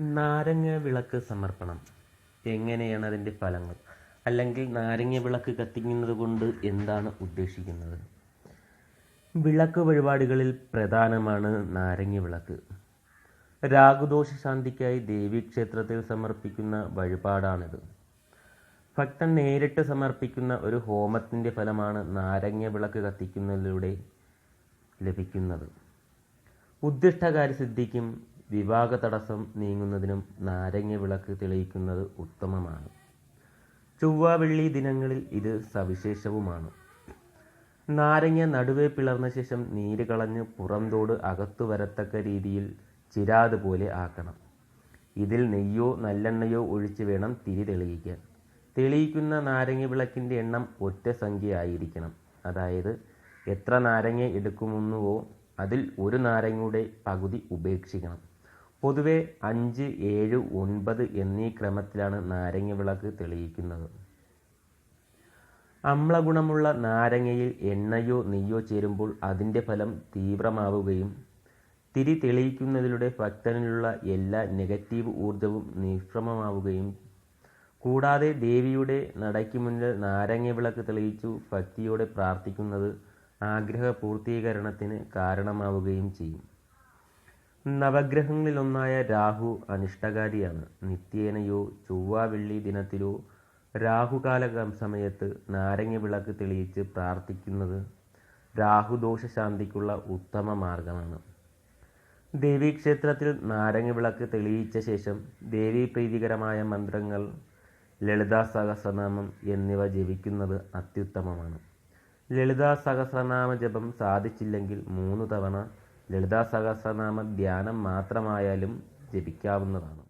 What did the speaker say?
നാരങ്ങ വിളക്ക് സമർപ്പണം. എങ്ങനെയാണ് അതിന്റെ ഫലങ്ങൾ? അല്ലെങ്കിൽ നാരങ്ങ വിളക്ക് കത്തിക്കുന്നത് കൊണ്ട് എന്താണ് ഉദ്ദേശിക്കുന്നത്? വിളക്ക് വഴിപാടുകളിൽ പ്രധാനമാണ് നാരങ്ങ വിളക്ക്. രാഗുദോഷ ശാന്തിക്കായി ദേവീക്ഷേത്രത്തിൽ സമർപ്പിക്കുന്ന വഴിപാടാണിത്. ഭക്തൻ നേരിട്ട് സമർപ്പിക്കുന്ന ഒരു ഹോമത്തിന്റെ ഫലമാണ് നാരങ്ങ വിളക്ക് കത്തിക്കുന്നതിലൂടെ ലഭിക്കുന്നത്. ഉദ്ദിഷ്ടകാര്യ സിദ്ധിക്കും വിവാഹ തടസ്സം നീങ്ങുന്നതിനും നാരങ്ങ വിളക്ക് തെളിയിക്കുന്നത് ഉത്തമമാണ്. ചൊവ്വ വെള്ളി ദിനങ്ങളിൽ ഇത് സവിശേഷവുമാണ്. നാരങ്ങ നടുവേ പിളർന്ന ശേഷം നീര് കളഞ്ഞ് പുറംതോട് അകത്തു വരത്തക്ക രീതിയിൽ ചിരാത് പോലെ ആക്കണം. ഇതിൽ നെയ്യോ നല്ലെണ്ണയോ ഒഴിച്ച് വേണം തിരി തെളിയിക്കാൻ. തെളിയിക്കുന്ന നാരങ്ങ വിളക്കിന്റെ എണ്ണം ഒറ്റ സംഖ്യ ആയിരിക്കണം അതായത് എത്ര നാരങ്ങ എടുക്കുമെന്നുവോ അതിൽ ഒരു നാരങ്ങയുടെ പകുതി ഉപേക്ഷിക്കണം. പൊതുവെ അഞ്ച് ഏഴ് ഒൻപത് എന്നീ ക്രമത്തിലാണ് നാരങ്ങ വിളക്ക് തെളിയിക്കുന്നത്. അമ്ലഗുണമുള്ള നാരങ്ങയിൽ എണ്ണയോ നെയ്യോ ചേരുമ്പോൾ അതിന്റെ ഫലം തീവ്രമാവുകയും തിരി തെളിയിക്കുന്നതിലൂടെ ഭക്തനിലുള്ള എല്ലാ നെഗറ്റീവ് ഊർജവും നിഷ്ക്രമമാവുകയും കൂടാതെ ദേവിയുടെ നടയ്ക്ക് മുന്നിൽ നാരങ്ങ വിളക്ക് തെളിയിച്ചു ഭക്തിയോടെ പ്രാർത്ഥിക്കുന്നത് ആഗ്രഹ പൂർത്തീകരണത്തിന് കാരണമാവുകയും ചെയ്യും. നവഗ്രഹങ്ങളിലൊന്നായ രാഹു അനിഷ്ടകാരിയാണ്. നിത്യേനയോ ചൊവ്വ വെള്ളി ദിനത്തിലോ രാഹുകാല സമയത്ത് നാരങ്ങ വിളക്ക് തെളിയിച്ച് പ്രാർത്ഥിക്കുന്നത് രാഹുദോഷ ശാന്തിക്കുള്ള ഉത്തമ മാർഗമാണ്. ദേവീക്ഷേത്രത്തിൽ നാരങ്ങ വിളക്ക് തെളിയിച്ച ശേഷം ദേവീപ്രീതികരമായ മന്ത്രങ്ങൾ ലളിതാ സഹസ്രനാമം എന്നിവ ജപിക്കുന്നത് അത്യുത്തമമാണ്. ലളിതാ സഹസ്രനാമ ജപം സാധിച്ചില്ലെങ്കിൽ മൂന്ന് തവണ ലളിതാ സഹസ്രനാമ ധ്യാനം മാത്രമായാലും ജപിക്കാവുന്നതാണ്.